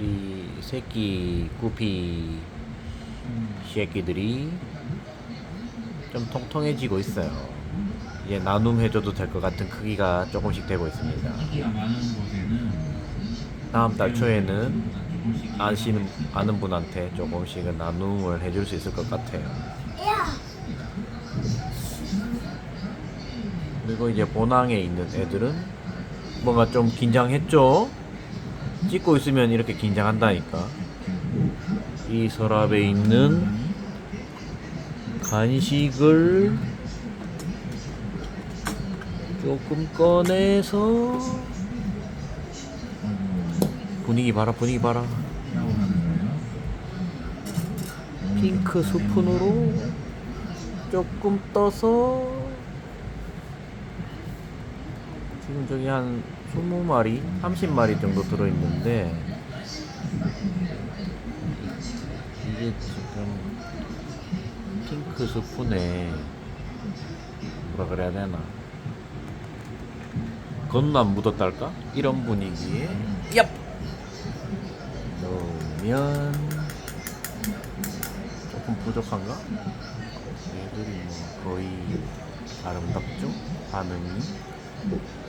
우리 새끼 구피 새끼들이 좀 통통해지고 있어요. 이제 나눔해줘도 될 것 같은 크기가 조금씩 되고 있습니다. 다음 달 초에는 아시는 아는 분한테 조금씩은 나눔을 해줄 수 있을 것 같아요. 그리고 이제 본항에 있는 애들은 뭔가 좀 긴장했죠? 찍고 있으면 이렇게 긴장한다니까. 이 서랍에 있는 간식을 조금 꺼내서 분위기 봐라 분위기 봐라. 핑크 스푼으로 조금 떠서 지금 저기 한 20마리, 30마리 정도 들어있는데 이게 지금 핑크 스푼에 뭐라 그래야 되나 안 묻었달까? 이런 분위기에 얍! 넣으면 조금 부족한가? 얘들이 뭐 거의 아름답죠? 반응이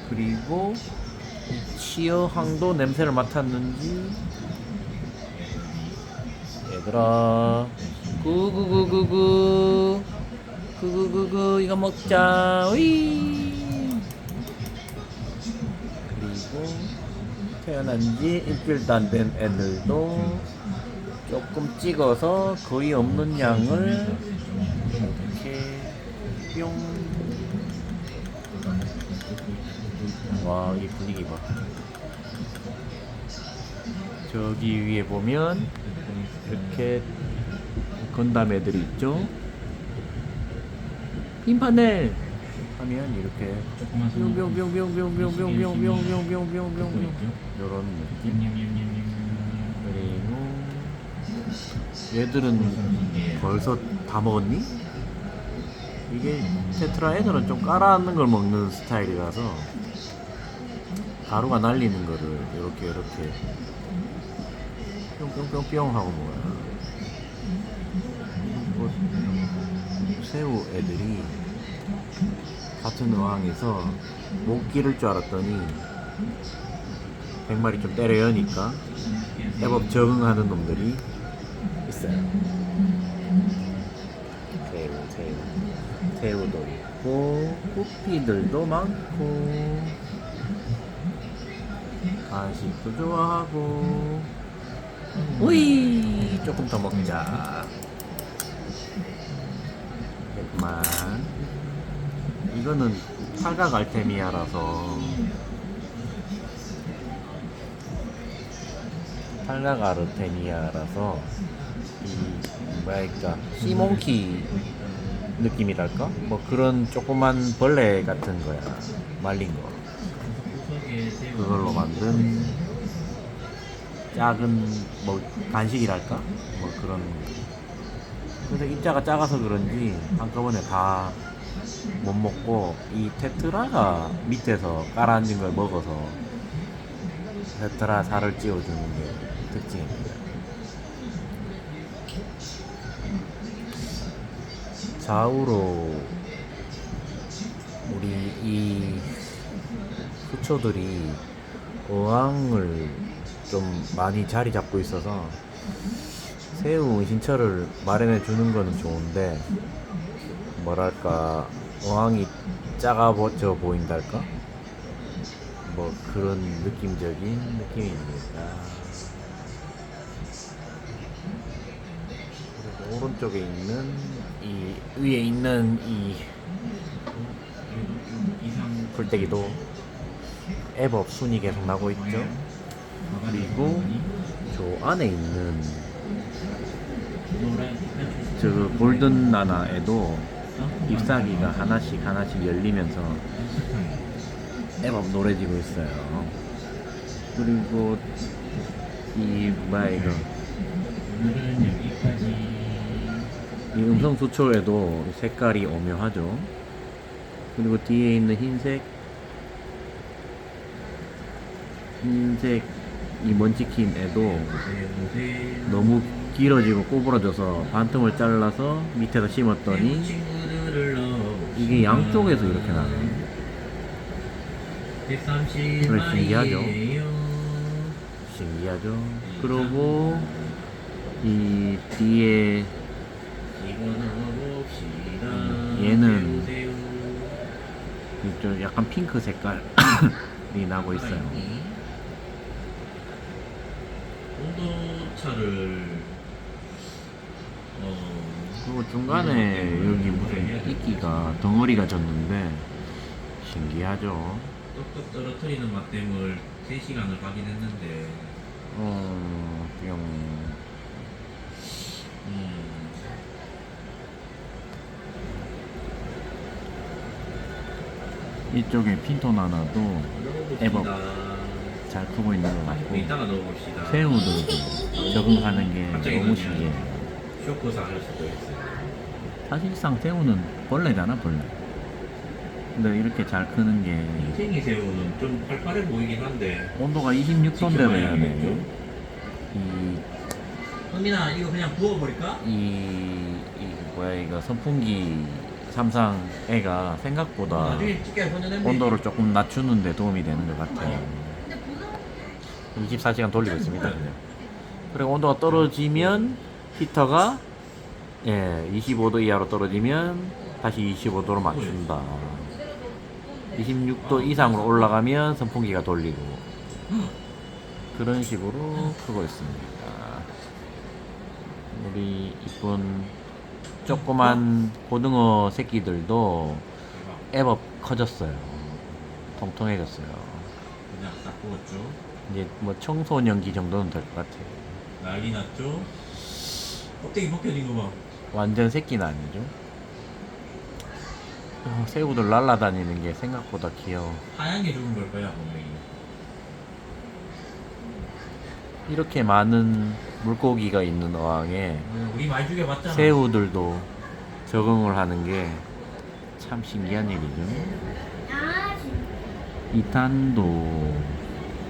그리고 이 치어항도 냄새를 맡았는지. 얘들아. 구구구구구. 구구구구. 이거 먹자. 위 그리고 태어난 지 일주일도 안 된 애들도 조금 찍어서 거의 없는 양을 이렇게 뿅. 와, 이 분위기 봐. 저기 위에 보면 이렇게 건담 애들이 있죠. 핀파넬 하면 이렇게. 뿅뿅뿅뿅뿅뿅뿅뿅뿅뿅뿅뿅뿅뿅 이런 느낌. 그리고 얘들은 벌써 다 먹었니? 이게 테트라 애들은 좀 깔아앉는 걸 먹는 스타일이라서 가루가 날리는 거를 이렇게 이렇게 뿅뿅뿅뿅 하고 먹어요. 그리고 새우 애들이 같은 어항에서 못 기를 줄 알았더니 100마리 좀 때려 여니까 제법 적응하는 놈들이 있어요. 새우, 새우. 새우도 있고, 구피들도 많고, 간식도 좋아하고, 우이! 조금 더 먹자. 백만. 이거는 팔각 알테미아라서, 팔각 아르테미아라서 이 뭐랄까 시몬키 느낌이랄까 뭐 그런 조그만 벌레 같은 거야 말린 거. 그걸로 만든 작은 뭐 간식이랄까 뭐 그런 그래서 입자가 작아서 그런지 한꺼번에 다 못 먹고 이 테트라가 밑에서 깔아앉은 걸 먹어서 테트라 살을 찌워주는 게 특징입니다. 좌우로 우리 이 수초들이 어항을 좀 많이 자리 잡고 있어서 새우 은신처를 마련해 주는 거는 좋은데 뭐랄까 어항이 작아져 보인달까 뭐 그런 느낌적인 느낌입니다. 그리고 오른쪽에 있는 이 위에 있는 이 이상 풀떼기도 앱업 순이 계속 나고 있죠. 그리고 저 안에 있는 저 골든 나나에도 잎사귀가 하나씩 하나씩 열리면서 앱업 노래지고 있어요. 그리고 이 뭐야 이거 이 음성 수초에도 색깔이 오묘하죠. 그리고 뒤에 있는 흰색 흰색 이 먼치킨 애도 요새 너무 길어지고 꼬부러져서 반틈을 잘라서 밑에다 심었더니 이게 양쪽에서 이렇게 나네. 그래, 신기하죠? 신기하죠? 그리고 이 뒤에 얘는 좀 약간 핑크 색깔이 나고 있어요. 온도차를 어 그리고 중간에 여기 무슨 이끼가 덩어리가 졌는데 신기하죠? 똑똑 떨어뜨리는 맛댐을 3시간을 확인했는데 어, 뿅. 음, 이쪽에 핀톤 하나도 에버. 잘 크고 있는 것 같고 이따가 넣어봅시다 새우들도 적응하는 게 너무 신기해요. 쇼크 사 할 수도 있어요 사실상 새우는 벌레잖아 벌레. 근데 이렇게 잘 크는 게 흰생이 새우는 좀 팔팔해 보이긴 한데 온도가 26도인데도 얘네 이, 흥민아 이거 그냥 부어버릴까? 이, 이 뭐야 이거 선풍기 삼상 애가 생각보다 나중에 찍게 보내면 온도를 조금 낮추는 데 도움이 되는 것 같아요. 24시간 돌리고 있습니다. 그냥. 그리고 온도가 떨어지면 히터가 예, 25도 이하로 떨어지면 다시 25도로 맞춘다. 26도 이상으로 올라가면 선풍기가 돌리고 그런 식으로 크고 있습니다. 우리 이쁜 조그만 고등어 새끼들도 애법 커졌어요. 통통해졌어요. 그냥 싹 부었죠 이제 뭐 청소년기 정도는 될 것 같아요. 난리 났죠? 껍데기 벗겨진 거 봐 완전 새끼는 아니죠. 어, 새우들 날아다니는 게 생각보다 귀여워. 하얀 게 죽은 걸 거야 분명히 이렇게 많은 물고기가 있는 어항에 어, 우리 많이 죽여봤잖아 새우들도 적응을 하는 게 참 신기한 일이죠. 이탄도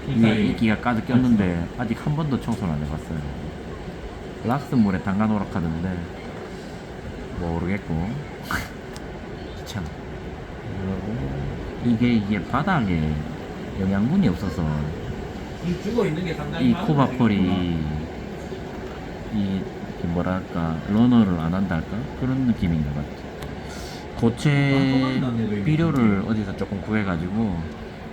위에 이끼가 가득 꼈는데 아직 한 번도 청소를 안 해봤어요. 락스 물에 담가 놓으라 하는데 모르겠고 귀찮아. 이게 이게 바닥에 영양분이 없어서 이 죽어 있는 게 상당히 이 지금 이 뭐랄까 러너를 안 한다 할까 그런 느낌인 것 같아. 고체 비료를 어디서 조금 구해가지고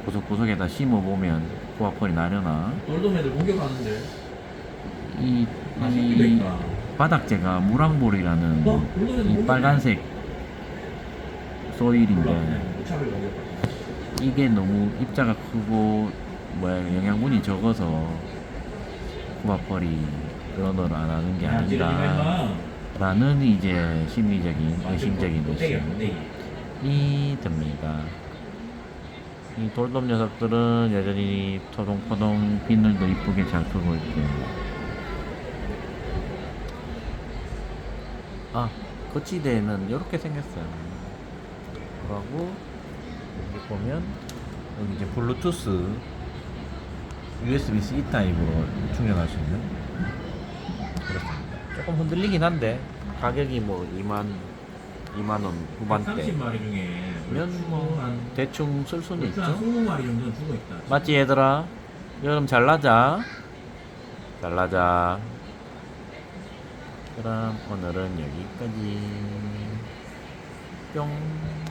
구석구석에다 심어보면 코바펄이 나려나 돌돔애들 공격하는데 이, 아이 바닥재가 무랑볼이라는 어? 돌돔애들 이 빨간색 소일인데 무차별 이게 너무 입자가 크고 뭐야 영양분이 적어서 코바펄이 러너를 안 하는 게야 아닌가 라는 이제 심리적인 의심적인 껍데기야 의심이 껍데기 듭니다. 이 돌돔 녀석들은 여전히 토동포동 비늘도 이쁘게 잘 크고 있고 아 거치대는 이렇게 생겼어요. 그러고 여기 보면 여기 이제 블루투스 USB-C 타입으로 충전할 수 있는 그렇습니다. 조금 흔들리긴 한데 가격이 뭐 2만 2만 원 후반대 30마리 중에 면뭐한 대충 쓸 수는 한 있죠. 20마리 정도는 죽어있다 맞지 얘들아? 여름 잘 나자. 잘 나자. 그럼 오늘은 여기까지. 뿅.